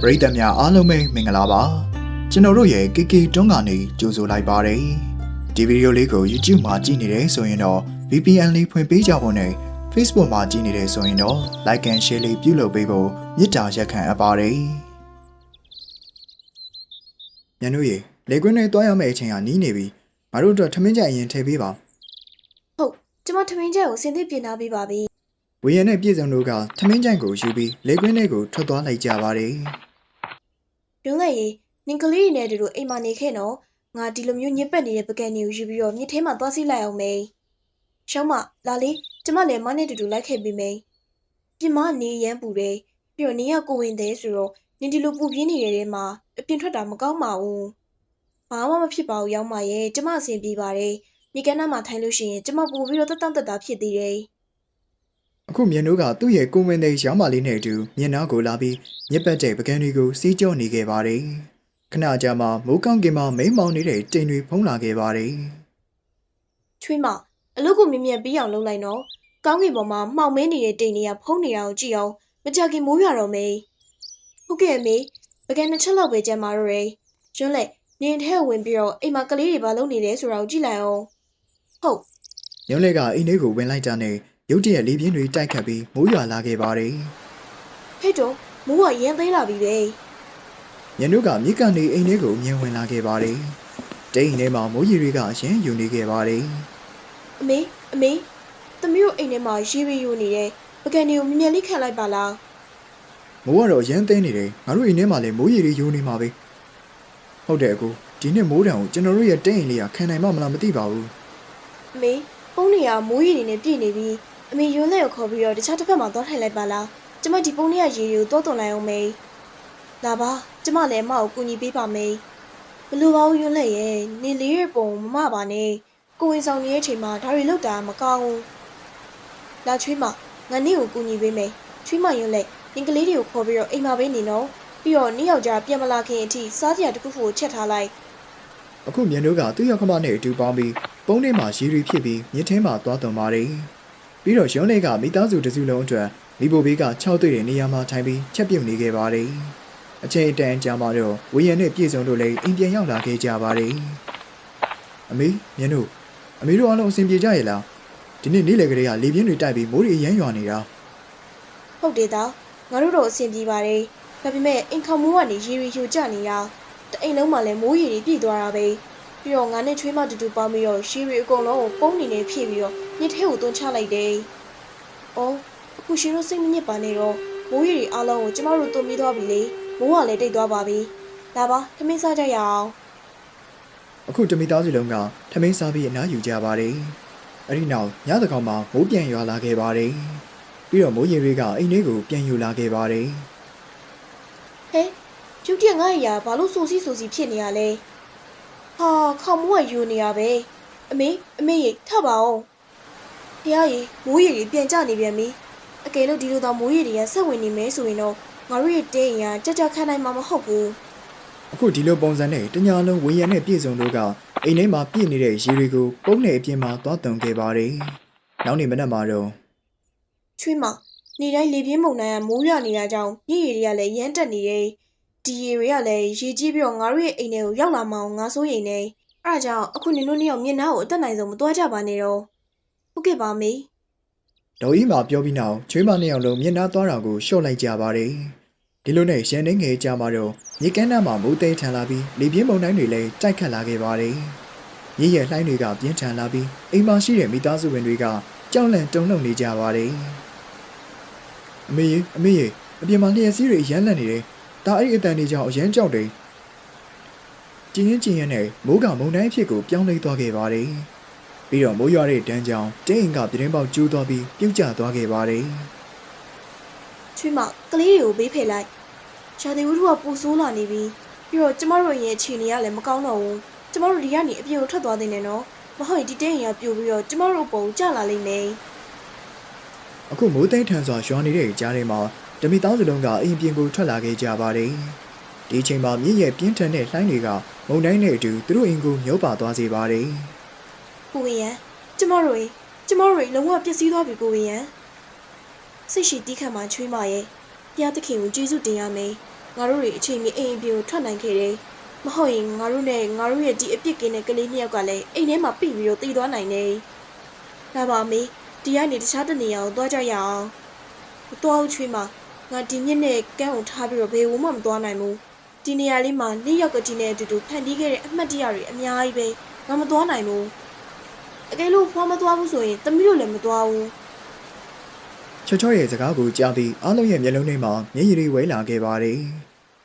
ပရိသတ်များအားလုံးပဲမင်္ဂလာပါကျွန်တော်တို့ရဲ့ KK တွန်းကနေကြိုဆိုလိုက်ပါတယ်ဒီဗီဒီယိုလေးကို YouTube မှာကြည့်နေတယ်ဆိုရင်တော့ VPN လေးဖွင့်ပေးကြဖို့နဲ့ Facebook မှာကြည့်နေတယ်ဆိုရင်တော့ Like and Share လေးပြုလုပ်ပေးဖို့မေတ္တာရက်ခံအပ်ပါတယ်ညနေရေလေကွင်းနဲ့တွားရမယ့်အချိန်ကနီးနေပြီငါတို့အတွက်ထမင်းကြိုင်ရင်ထည့်ပေးပါဟုတ်ကျမထမင်းချက်ကိုစင်သစ်ပြင်ထားပေးပါပြီဝေရနဲ့ပြည်စုံတို့ကထမင်းကြိုင်ကိုယူပြီးလေကွင်းထဲကိုထွက်သွားလိုက်ကြပါတယ် ရုံးလိုက်ရေနင်ကလေးတွေနဲ့တူတူအိမ်မှာနေခဲ့နော်ငါဒီလိုမျိုးညစ်ပတ်နေတဲ့ပကံတွေကိုယူပြီးတော့မြစ်ထဲမှာသွားစီးလိုက်အောင်မေးရှောင်းမလာလေကျမလည်းမနဲ့တူတူလိုက်ခဲ့ပြီးမေးပြင်မနေရမ်းပူတယ်ပြီးတော့နေရကိုဝင်တယ်ဆိုတော့နင်ဒီလိုပူပြင်းနေတဲ့ထဲမှာအပြင်ထွက်တာမကောင်းပါဘူးဘာမှမဖြစ်ပါဘူးရောက်မရဲ့ကျမအဆင်ပြေပါတယ်မြေကမ်းနားမှာထိုင်လို့ရှိရင်ကျမပူပြီးတော့တက်တောင့်တက်တာဖြစ်သေးတယ် အခုမြင်တို့ကသူ့ရဲ့ကိုဝင်တဲ့ရောင်းမလေးနဲ့အတူမျက်နှာကိုလာပြီးမြက်ပတ်တဲ့ပကံတွေကိုစီးကြောနေခဲ့ပါတယ်။ခဏကြာမှမိုးကောင်းကင်မှာမိမ့်မောင်နေတဲ့တိမ်တွေဖုံးလာခဲ့ပါတယ်ချွေးမအလုပ်ကိုမြင်မြန်ပြီးအောင်လုပ်လိုက်နော်ကောင်းကင်ပေါ်မှာမှောင်မဲနေတဲ့တိမ်တွေကဖုံးနေတာကိုကြည့်အောင်မကြခင်မိုးရွာတော့မေးဟုတ်ကဲ့မေးပကံနှစ်ချက်လောက်ပဲကြံပါတော့ရယ်ကျွန်းလက်နင်ထဲဝင်ပြီးတော့အိမ်မှာကလေးတွေဘာလုပ်နေလဲဆိုတာကိုကြည့်လိုက်အောင်ဟုတ်။ရုံးလက်ကအိမ်ထဲကိုဝင်လိုက်တာနဲ့ ရုတ်တရက်လေးပြင်းတွေတိုက်ခတ်ပြီးမိုးရွာလာခဲ့ပါတယ်ဟဲ့တော့မိုးကရမ်းသေးလာပြီပဲ။ညတို့ကမြစ်ကနေအိမ်ထဲကိုမြင်ဝင်လာခဲ့ပါတယ်။တိမ်ထဲမှာမိုးရီတွေကအရင်ယူနေခဲ့ပါတယ်အမေအမေသမီးတို့အိမ်ထဲမှာရေရီယူနေတယ်ပကံတွေကိုမြင်မြန်လေးခံလိုက်ပါလား။မိုးကတော့ရမ်းသိမ်းနေတယ်။ငါတို့အိမ်ထဲမှာလည်းမိုးရီတွေယူနေမှာပဲ။ဟုတ်တယ်အကူဒီနှစ်မိုးတံကိုကျွန်တော်တို့ရဲ့တိမ်အိမ်လေးကခံနိုင်မှမလားမသိပါဘူး။အမေပုံးတွေကမိုးရီတွေနဲ့ပြည့်နေပြီ အမေယွန်းလက်ကိုခေါ်ပြီးတော့တခြားတစ်ဖက်မှာသွားထိုင်လိုက်ပါလားကျမဒီပုံးတွေကရေတွေကိုတောသွန်လိုက်အောင်မေလာပါကျမလည်းအမကိုကူညီပေးပါမေဘလို့ပါဦးယွန်းလက်ရဲ့နေလေးရဲ့ပုံမမပါနဲ့ကိုဝင်ဆောင်နေတဲ့အချိန်မှာဒါတွေလောက်တာမကောင်းဘူးလာချွေးမငါနေ့ကိုကူညီပေးမယ်ချွေးမယွန်းလက်နင်ကလေးတွေကိုခေါ်ပြီးတော့အိမ်မှာပဲနေနော်ပြီးတော့နေ့ယောက်ျားပြန်မလာခင်အထိစားစရာတစ်ခုခုကိုချက်ထားလိုက်အခုမြန်တို့ကသူ့ရောက်ခမနဲ့အတူပေါင်းပြီးပုံးထဲမှာရီရီဖြစ်ပြီးမြစ်ထဲမှာသွားသွန်ပါတယ်။ ပြီးတော့ရုံးလေးကမိသားစုတစ်စုလုံးအတွက်လီဘိုဘေးက6တွေ့တဲ့နေရာမှာထိုင်ပြီးချက်ပြုတ်နေခဲ့ပါတယ်။အချိန်အတန်ကြာမှတော့ဝေယံနဲ့ပြည်စုံတို့လည်းအိမ်ပြန်ရောက်လာခဲ့ကြပါတယ်။အမေမြန်တို့အမေတို့အားလုံးအဆင်ပြေကြရဲ့လား။ဒီနေ့နေ့လယ်ကလေးကလေပြင်းတွေတိုက်ပြီးမိုးတွေရမ်းရွာနေတာဟုတ်တယ်သားငါတို့တော့အဆင်ပြေပါတယ်ဒါပေမဲ့အိမ်ခေါမိုးကနေရေရီယူကျနေတာတအိမ်လုံးမှာလည်းမိုးရေတွေပြည့်သွားတာပဲပြီးတော့ငါနဲ့ချွေးမတူတူပေါင်းပြီးတော့ရေရီအကုန်လုံးကိုပုံးနေနေဖြည့်ပြီးတော့ ညစ်ထဲကိုသွန်းချလိုက်တယ်။အော်အခုရှင်တို့စိတ်မညစ်ပါနဲ့တော့မိုးရေတွေအားလုံးကိုကျမတို့သွန်းပြီးသွားပြီလေမိုးကလည်းတိတ်သွားပါပြီ။လာပါခမင်းစားကြရအောင်။အခုတမိသားစုလုံးကထမင်းစားပြီးအနားယူကြပါတယ်။အဲဒီနောက်ညသကောင်မှာမိုးပြန်ရွာလာခဲ့ပါတယ်။ပြီးတော့မိုးရေတွေကအိမ်ထဲကိုပြန်ယူလာခဲ့ပါတယ်။။ဟဲကျုပ်တင်ငါ့ရာဘာလို့စူစီစူစီဖြစ်နေရလဲ။ဟာခေါမိုးကယူနေရပဲ။အမေအမေရေထပါအောင်။ ဖះရေမိုးရေတွေပြန်ကျနေပြန်ပြီ။အကယ်လို့ဒီလိုတော့မိုးရေတွေကဆက်ဝင်နေမယ်ဆိုရင်တော့ငါတို့ရဲ့တင်းရင်ကကြက်ကြက်ခန့်နိုင်မှာမဟုတ်ဘူးအခုဒီလိုပုံစံနဲ့တညာလုံးဝေရံနဲ့ပြည်စုံတို့ကအိမ်ထဲမှာပြည့်နေတဲ့ရေတွေကိုပုံးနဲ့အပြင်မှာသွားတုံခဲ့ပါတယ်။နောက်နေ့မနက်မှာတော့။ချွေးမနေတိုင်းလေပြင်းမုန်တိုင်းကမိုးရွာနေတာကြောင့်မြစ်ရေတွေကလည်းရမ်းတက်နေတယ်။ဒီရေတွေကလည်းရေကြီးပြီးတော့ငါတို့ရဲ့အိမ်ထဲကိုရောက်လာမှအောင်ငါစိုးရိမ်နေ။အဲဒါကြောင့်အခုနင်တို့နှစ်ယောက်မျက်နှာကိုအသက်နိုင်ဆုံးမသွားကြပါနဲ့တော့။ ဟုတ်ကဲ့ပါမေ။ဒေါ်ကြီးမှာပြောပြီးနောက်ချွေးမနှစ်ယောက်လုံးမျက်နှာသွားတာကိုရှော့လိုက်ကြပါတယ်။ဒီလိုနဲ့ရန်နေငယ်ကြမှာတော့မြေကမ်းနားမှာမိုးသိမ်းထန်လာပြီးလေပြင်းပုံတိုင်းတွေလည်းတိုက်ခတ်လာခဲ့ပါတယ်။ရေရဲ့လှိုင်းတွေကပြင်းထန်လာပြီးအိမ်မှာရှိတဲ့မိသားစုဝင်တွေကကြောက်လန့်တုန်လှုပ်နေကြပါတယ်။အမေရေအမေရေအပြင်မှာလျှက်စီးတွေရမ်းလန့်နေတယ်။ဒါအဲ့ဒီအတန်တွေကြောင့်အရန်ကြောက်တယ်။ကျင်းရင်ကျင်းရင်နဲ့မိုးကမုန်တိုင်းအဖြစ်ကိုပြောင်းလဲသွားခဲ့ပါတယ်။ ပြီးတော့မိုးရွာတဲ့တန်းကြောင်တင်းအိမ်ကပြတင်းပေါက်ကျိုးသွားပြီးပြုတ်ကျသွားခဲ့ပါတယ်။ချွေးမကလေးတွေကိုဘေးဖယ်လိုက်ရှာသေးဝတ္ထုကပူဆိုးလာနေပြီပြီးတော့ကျမတို့ရဲ့အခြေအနေကလည်းမကောင်းတော့ဘူးကျမတို့ဒီကနေအပြင်ကိုထွက်သွားနေတယ်နော်မဟုတ်ရင်ဒီတင်းရင်ကပြိုပြီးတော့ကျမတို့ပုံကျလာလိမ့်မယ်အခုမိုးသိမ်းထန်စွာရွာနေတဲ့ကြားထဲမှာဓမိသားစုလုံးကအိမ်ပြင်ကိုထွက်လာခဲ့ကြပါတယ်။ဒီအချိန်မှာမြင့်ရဲ့ပြင်းထန်တဲ့လှိုင်းတွေကမုန်တိုင်းနဲ့အတူသူတို့အိမ်ကိုမျိုးပါသွားစေပါတယ် ကိုဝေယံကျမတို့ရေကျမတို့ရေလုံးဝပျက်စီးသွားပြီကိုဝေယံစိတ်ရှိတီးခတ်မှချွေးမရဲ့ဘုရားသခင်ကိုကျေးဇူးတင်ရမယ်ငါတို့တွေအချိန်မီအိမ်အပြင်ကိုထွက်နိုင်ခဲ့တယ်မဟုတ်ရင်ငါတို့နဲ့ငါတို့ရဲ့ဒီအပြစ်ကင်းတဲ့ကလေးနှစ်ယောက်ကလည်းအိမ်ထဲမှာပြိပြီးတော့တည်သွားနိုင်တယ်ဒါပါမေဒီကနေတခြားတနေရာကိုသွားကြရအောင်မသွားဘူးချွေးမငါဒီညစ်နဲ့ကန်းကိုထားပြီးတော့ဘယ်ဝမှမသွားနိုင်ဘူးဒီနေရာလေးမှာနေ့ရောက်ကကြီးနဲ့အတူတူဖန်တီးခဲ့တဲ့အမှတ်တရတွေအများကြီးပဲငါမသွားနိုင်ဘူး အကယ်လို့ဖွားမသွားဘူးဆိုရင်တမီးတို့လည်းမသွားဘူးချောချောရဲ့စကားကိုကြားပြီးအားလုံးရဲ့မျက်လုံးထဲမှာမျက်ရည်တွေဝဲလာခဲ့ပါတယ်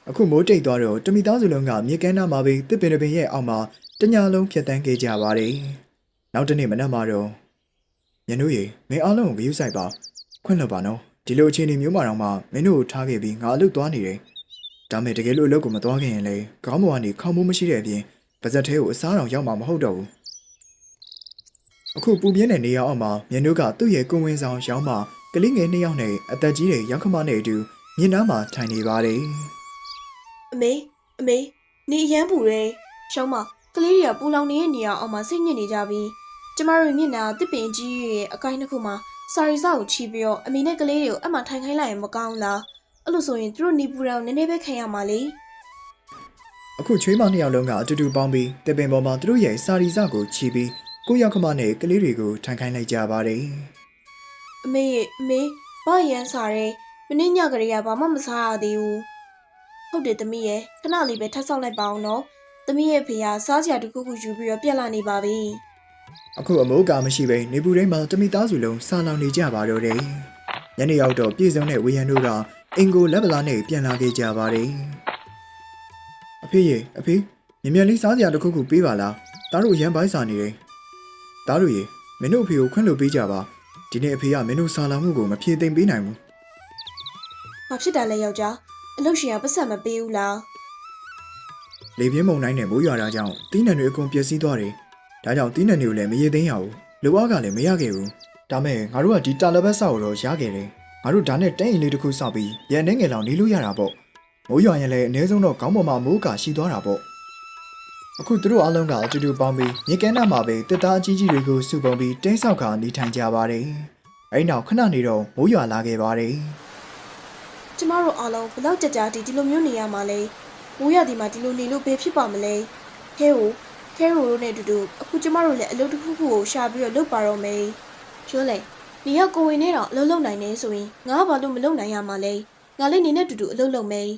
အခုမိုးတိတ်သွားတော့တမိသားစုလုံးကမြေကမ်းနားမှာပဲတစ်ပင်တစ်ပင်ရဲ့အောက်မှာတညာလုံးဖြတ်တန်းခဲ့ကြပါတယ်နောက်တစ်နေ့မနက်မှာတော့ညနိုးရီမင်းအားလုံးကိုဂရုစိုက်ပါခွင့်လွှတ်ပါနော်ဒီလိုအခြေအနေမျိုးမှာတော့မှမင်းတို့ကိုထားခဲ့ပြီးငါအလုပ်သွားနေတယ်ဒါမဲ့တကယ်လို့အလုပ်ကိုမသွားခင်ရင်လေခေါင်းပေါ်ကနေခေါင်းမိုးမရှိတဲ့အပြင်ပါဇက်သေးကိုအစားတော်ရောက်မှာမဟုတ်တော့ဘူး အခုပူပြင်းတဲ့နေရာအောက်မှာမြင်တို့ကသူ့ရဲ့ကိုယ်ဝင်ဆောင်ရောင်းမှကလေးငယ်နှစ်ယောက်နဲ့အသက်ကြီးတဲ့ရောက်ခမနဲ့အတူမြင်းနားမှာထိုင်နေပါတယ်အမေအမေနေအရန်ပူတယ်ရှောင်းမကလေးတွေကပူလောင်နေတဲ့နေရာအောင်မှာစိတ်ညစ်နေကြပြီကျမတို့မျက်နှာတစ်ပင်ကြီးရဲ့အကိုင်းတစ်ခုမှာစာရီစာကိုချီပြီးတော့အမေနဲ့ကလေးတွေကိုအမှထိုင်ခိုင်းလိုက်ရင်မကောင်းလားအဲ့လိုဆိုရင်သူတို့နေပူတောင်နည်းနည်းပဲခံရမှာလေ။အခုချွေးမနှစ်ယောက်လုံးကအတူတူပေါင်းပြီးတပင်ပေါ်မှာသူတို့ရဲ့စာရီစကိုချီပြီး ကိုယ့်ရောက်ခမနဲ့ကလေးတွေကိုထိုင်ခိုင်းလိုက်ကြပါတယ်အမေရဲ့အမေဘာရန်စားရဲမင်းညကလေးကဘာမှမစားရသေးဘူးဟုတ်တယ်သမီးရဲ့ခဏလေးပဲထပ်ဆောက်လိုက်ပါအောင်နော်သမီးရဲ့ဖေကစားစရာတစ်ခုခုယူပြီးတော့ပြက်လာနေပါပြီ။အခုအမိုးကမရှိဘဲနေပူတိုင်းမှာတမိသားစုလုံးဆာလောင်နေကြပါတော့တယ်။ညနေရောက်တော့ပြည်စုံတဲ့ဝေယံတို့ကအင်ကိုလက်ပလာနဲ့ပြန်လာခဲ့ကြပါတယ်။အဖေရေအဖေမြင်မြန်လေးစားစရာတစ်ခုခုပေးပါလား။သားတို့ရန်ပိုင်းစာနေတယ်။ သားတို့ရေမင်းတို့အဖေကိုခွင့်လို့ပေးကြပါ။ဒီနေ့အဖေကမင်းတို့ဆာလောင်မှုကိုမဖြေသိမ့်ပေးနိုင်ဘူး။ဘာဖြစ်တာလဲယောက်ျားအလုပ်ရှင်ကပတ်စံမပေးဘူးလားလေပြင်းမုန်တိုင်းနဲ့မိုးရွာတာကြောင့်တီးနှံတွေအကုန်ပျက်စီးသွားတယ်။ဒါကြောင့်တီးနှံတွေကိုလည်းမရေသိမ်းရဘူး။လူအားကလည်းမရခဲ့ဘူး။ဒါမဲ့ငါတို့ကဒီတာလဘက်ဆောက်ကိုတော့ရခဲ့တယ်။ငါတို့ဒါနဲ့တိုင်းရင်လေးတစ်ခုဆောက်ပြီးရန်နေငယ်လောင်နေလို့ရတာပေါ့။မိုးရွာရင်လည်းအနည်းဆုံးတော့ခေါင်းပေါ်မှာမိုးကာရှိသွားတာပေါ့။ အခုသူတို့အားလုံးကအတူတူပေါင်းပြီးမြေကမ်းနားမှာပဲတစ်သားအကြီးကြီးတွေကိုစုပုံပြီးတင်းဆောက်ခါနေထိုင်ကြပါတယ်။အဲဒီနောက်ခဏနေတော့မိုးရွာလာခဲ့ပါတယ်။ကျမတို့အားလုံးဘယ်တော့ကြကြဒီဒီလိုမျိုးနေရမှာလဲမိုးရဒီမှာဒီလိုနေလို့ဘယ်ဖြစ်ပါမလဲခဲကိုခဲရိုတို့နဲ့အတူတူအခုကျမတို့လည်းအလုပ်တစ်ခုခုကိုရှာပြီးတော့လုပ်ပါတော့မယ်ပြောလေဒီကကိုဝင်နေတော့အလုပ်လုပ်နိုင်နေဆိုရင်ငါကဘာလို့မလုပ်နိုင်ရမှာလဲငါလည်းနေနဲ့အတူတူအလုပ်လုပ်မယ်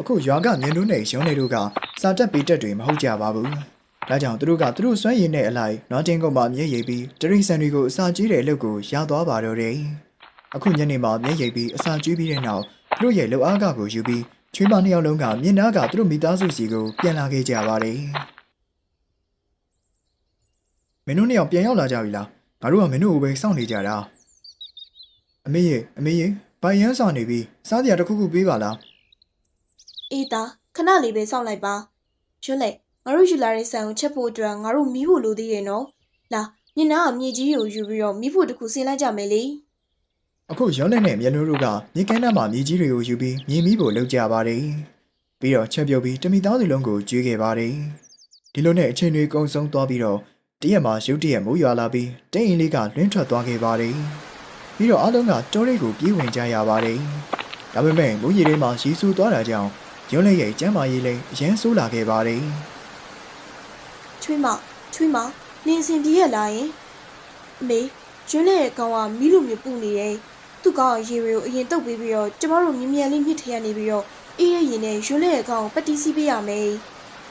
အခုရွာကမြင်းတို့နဲ့ရုံးနေတို့ကစာတက်ပေးတက်တွေမဟုတ်ကြပါဘူး။ဒါကြောင့်သူတို့ကသူတို့စွမ်းရည်နဲ့အလိုက်နွားတင်းကုန်းမှာမျက်ရည်ပြီးတရိတ်ဆန်တွေကိုအစာကြီးတဲ့အလုပ်ကိုရသွားပါတော့တယ်။အခုညနေမှာမျက်ရည်ပြီးအစာကြီးပြီးတဲ့နောက်သူတို့ရဲ့လှုပ်အားကကိုယူပြီးချွေးမနှစ်ယောက်လုံးကမြင်းနာကသူတို့မိသားစုစီကိုပြန်လာခဲ့ကြပါတယ်။မင်းတို့နှစ်ယောက်ပြန်ရောက်လာကြပြီလား။ငါတို့ကမင်းတို့ကိုပဲစောင့်နေကြတာ။အမေရေအမေရေဘာရမ်းစာနေပြီစားစရာတစ်ခုခုပေးပါလား။ အေးသားခဏလေးပဲစောင့်လိုက်ပါရွှန်းလေငါတို့ယူလာတဲ့ဆန်ကိုချက်ဖို့အတွက်ငါတို့မီးဖို့လိုသေးရဲ့နော်လာညနာကမြေကြီးကိုယူပြီးတော့မီးဖို့တစ်ခုဆင်းလိုက်ကြမယ်လေအခုရုံးလက်နဲ့မျက်နှာတို့ကမြေကမ်းနားမှာမြေကြီးတွေကိုယူပြီးမြေမီးကိုလှုပ်ကြပါတယ်။ပြီးတော့ချက်ပြုတ်ပြီးတမိသားစုလုံးကိုကျွေးခဲ့ပါတယ်။ဒီလိုနဲ့အချိန်တွေကုန်ဆုံးသွားပြီးတော့တရက်မှာရုတ်တရက်မိုးရွာလာပြီးတိတ်အင်းလေးကလွင့်ထွက်သွားခဲ့ပါတယ်။ပြီးတော့အားလုံးကတောရိတ်ကိုပြေးဝင်ကြရပါတယ်။ဒါပေမဲ့မိုးရေထဲမှာရီဆူသွားတာကြောင့် ရုံးလေးရဲ့ကျမ်းမာရေးလည်းအရင်ဆိုးလာခဲ့ပါတယ်။ချွေးမချွေးမနင်အစဉ်ပြေးရလာရင်အမေကျွန်းလေးရဲ့ကောင်ကမိလူမျိုးပူနေတယ်။သူ့ကောင်ရေတွေကိုအရင်တုပ်ပေးပြီးတော့ကျမတို့မြင်မြန်လေးမြစ်ထရနေပြီးတော့အေးရရင်နဲ့ရွန်းလေးရဲ့ကောင်ကိုပတ်တီးစီးပေးရမယ်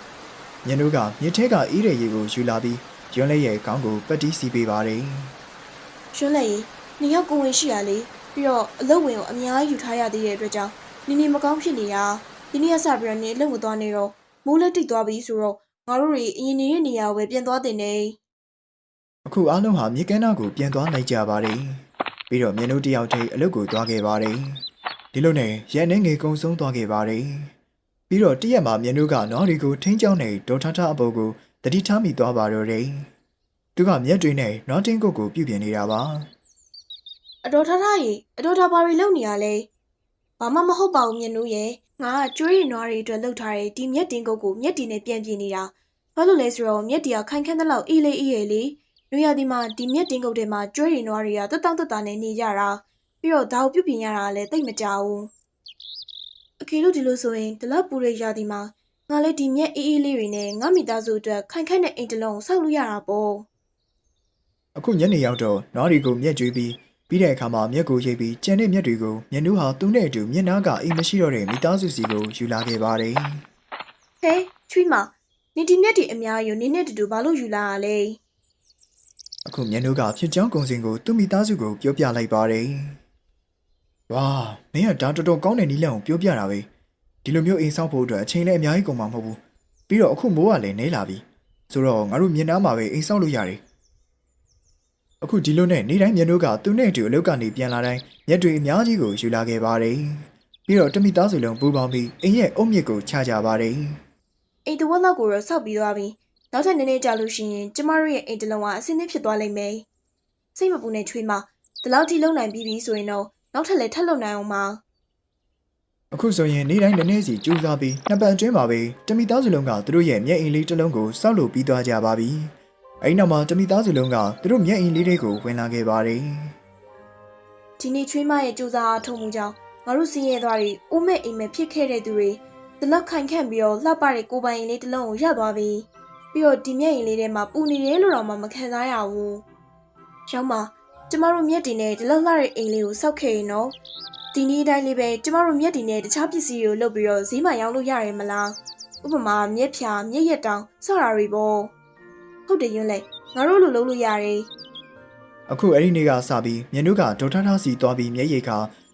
။ညနုကမြစ်ထဲကအေးရရေကိုယူလာပြီးရွန်းလေးရဲ့ကောင်ကိုပတ်တီးစီးပေးပါတယ်။ရွန်းလေးနေရောက်ကိုဝင်ရှိရလေပြီးတော့အလုပ်ဝင်ကိုအများကြီးယူထားရသေးတဲ့အတွက်ကြောင့်နေနေမကောင်းဖြစ်နေတာ။ ဒီနေ့ကစပြီးတော့နေအလုပ်မသွားနေတော့မိုးလက်တိတ်သွားပြီဆိုတော့ငါတို့တွေအရင်နေတဲ့နေရာကိုပဲပြန်သွားတင်နေအခုအားလုံးဟာမြေကမ်းနားကိုပြန်သွားနိုင်ကြပါတယ်။ပြီးတော့မြင်းတို့တယောက်တည်းအလုပ်ကိုသွားခဲ့ပါတယ်။ဒီလိုနဲ့ရန်နေငယ်ကုံဆုံးသွားခဲ့ပါတယ်။ပြီးတော့တရက်မှာမြင်းတို့ကနွားတွေကိုထင်းချောင်းနဲ့ဒေါ်ထထအပေါ်ကိုတတိထားမိသွားပါတော့တယ်။သူကမျက်တွေနဲ့နွားတင်းကုတ်ကိုပြုပြင်နေတာပါအတော်ထားထားရေအတော်ထားဘာတွေလုပ်နေရလဲ ဘာမှမဟုတ်ပါဘူးမြင်လို့ရေငါကကျွေးရနွားတွေအတွက်လှုပ်ထားတဲ့ဒီမြက်တင်ကုတ်ကိုမြက်တင်နဲ့ပြန်ပြင်နေတာဘာလို့လဲဆိုတော့မြက်တီကခိုင်ခန့်တဲ့လောက်အေးလေးအေးရယ်လေညရဒီမှာဒီမြက်တင်ကုတ်ထဲမှာကျွေးရနွားတွေကတက်တောင့်တက်တာနဲ့နေကြတာပြီးတော့ဒါကိုပြုတ်ပြင်ရတာလည်းတိတ်မကြဘူးကေလို့ဒီလိုဆိုရင်ဒီလောက်ပူတဲ့ရာသီမှာငါလည်းဒီမြက်အေးအေးလေးတွေနဲ့ငါမိသားစုအတွက်ခိုင်ခိုင်တဲ့အိမ်တစ်လုံးကိုဆောက်လို့ရတာပေါ့အခုညနေရောက်တော့နွားတွေကိုမြက်ကျွေးပြီး ပြီးတဲ့အခါမှာမြက်ကိုရိတ်ပြီးကြံတဲ့မြက်တွေကိုမြက်နူးဟာသူ့နဲ့အတူမျက်နှာကအိမ်မရှိတော့တဲ့မိသားစုစီကိုယူလာခဲ့ပါတယ်ဟဲချွေးမနေဒီမြက်တွေအများကြီးကိုနင်းနဲ့တူတူဘာလို့ယူလာရလဲအခုမျက်နှာကဖြစ်ချောင်းကုံစင်ကိုသူ့မိသားစုကိုပြောပြလိုက်ပါတယ်။ဝါမင်းကဒါတော်တော်ကောင်းတဲ့နီးလန့်ကိုပြောပြတာပဲ။ဒီလိုမျိုးအိမ်ဆောက်ဖို့အတွက်အချိန်လည်းအများကြီးကုန်မှာမဟုတ်ဘူး။ပြီးတော့အခုမိုးကလည်းနေလာပြီ။ဆိုတော့ငါတို့မြင်နားမှာပဲအိမ်ဆောက်လို့ရတယ်။ အခုဒီလိုနဲ့နေတိုင်းမျက်နှာကသူ့နဲ့အတူအလုပ်ကနေပြန်လာတိုင်းမျက်တွေအများကြီးကိုယူလာခဲ့ပါတယ်။ပြီးတော့တမိသားစုလုံးပူပေါင်းပြီးအိမ်ရဲ့အုတ်မြစ်ကိုချကြပါတယ်။အိမ်တစ်ဝက်လောက်ကိုတော့ဆောက်ပြီးသွားပြီနောက်ထပ်နည်းနည်းကြာလို့ရှိရင်ကျမတို့ရဲ့အိမ်တစ်လုံးကအဆင်သင့်ဖြစ်သွားလိမ့်မယ်စိတ်မပူနဲ့ချွေးမဒီလောက်ထိလုံနိုင်ပြီးပြီဆိုရင်တော့နောက်ထပ်လည်းထပ်လုံနိုင်အောင်ပါအခုဆိုရင်နေ့တိုင်းနည်းနည်းစီကြိုးစားပြီးနှစ်ပတ်အတွင်းမှာပဲတမိသားစုလုံးကသူတို့ရဲ့မျက်အိမ်လေးတစ်လုံးကိုစောက်လုပ်ပြီးသွားကြပါပြီ။ အဲဒီနောက်မှာတမိသားစုလုံးကသူတို့မျက်အိမ်လေးတွေကိုဝင်လာခဲ့ပါတယ်ဒီနေ့ချွေးမရဲ့ကြိုးစားအားထုတ်မှုကြောင့်ငါတို့စင်းရဲသွားတွေအိုးမဲ့အိမ်မဲ့ဖြစ်ခဲ့တဲ့သူတွေဒီလောက်ခိုင်ခန့်ပြီးတော့လှပတဲ့ကိုယ်ပိုင်အိမ်လေးတစ်လုံးကိုရသွားပြီပြီးတော့ဒီမျက်အိမ်လေးထဲမှာပူနေတယ်လို့တော့မှမခံစားရဘူးရောက်မှာကျမတို့မျက်တွေနဲ့ဒီလောက်လှတဲ့အိမ်လေးကိုစောက်ခဲ့ရင်တော့ဒီနေ့တိုင်းလေးပဲကျမတို့မျက်တွေနဲ့တခြားပစ္စည်းတွေကိုလုပ်ပြီးတော့ဈေးမှာရောင်းလို့ရတယ်မလားဥပမာမျက်ဖြာမျက်ရက်တောင်စတာတွေပေါ့ ဟုတ်တယ်ယွန်းလေငါတို့လိုလုပ်လို့ရတယ်။အခုအဲ့ဒီနေ့ကစပြီးမျက်နှာကဒေါက်တာထားစီသွားပြီးမျက်ရည်က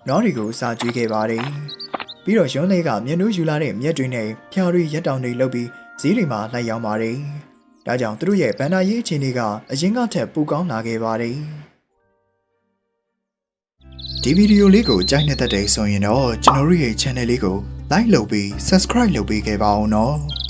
နွားတွေကိုစာကျွေးခဲ့ပါတယ်။ပြီးတော့ရုံးလေးကမျက်နှာယူလာတဲ့မျက်တွေနဲ့ဖျားတွေရက်တောင်တွေလုပ်ပြီးဈေးတွေမှာလိုက်ရောင်းပါတယ်။ဒါကြောင့်သူတို့ရဲ့ဗန္ဒာရေးအခြေအနေကအရင်ကထက်ပိုကောင်းလာခဲ့ပါတယ်။ဒီဗီဒီယိုလေးကိုကြိုက်နေတဲ့တဲ့ဆိုရင်တော့ကျွန်တော်တို့ရဲ့ channel လေးကို like လုပ်ပြီး subscribe လုပ်ပေးခဲ့ပါအောင်နော်။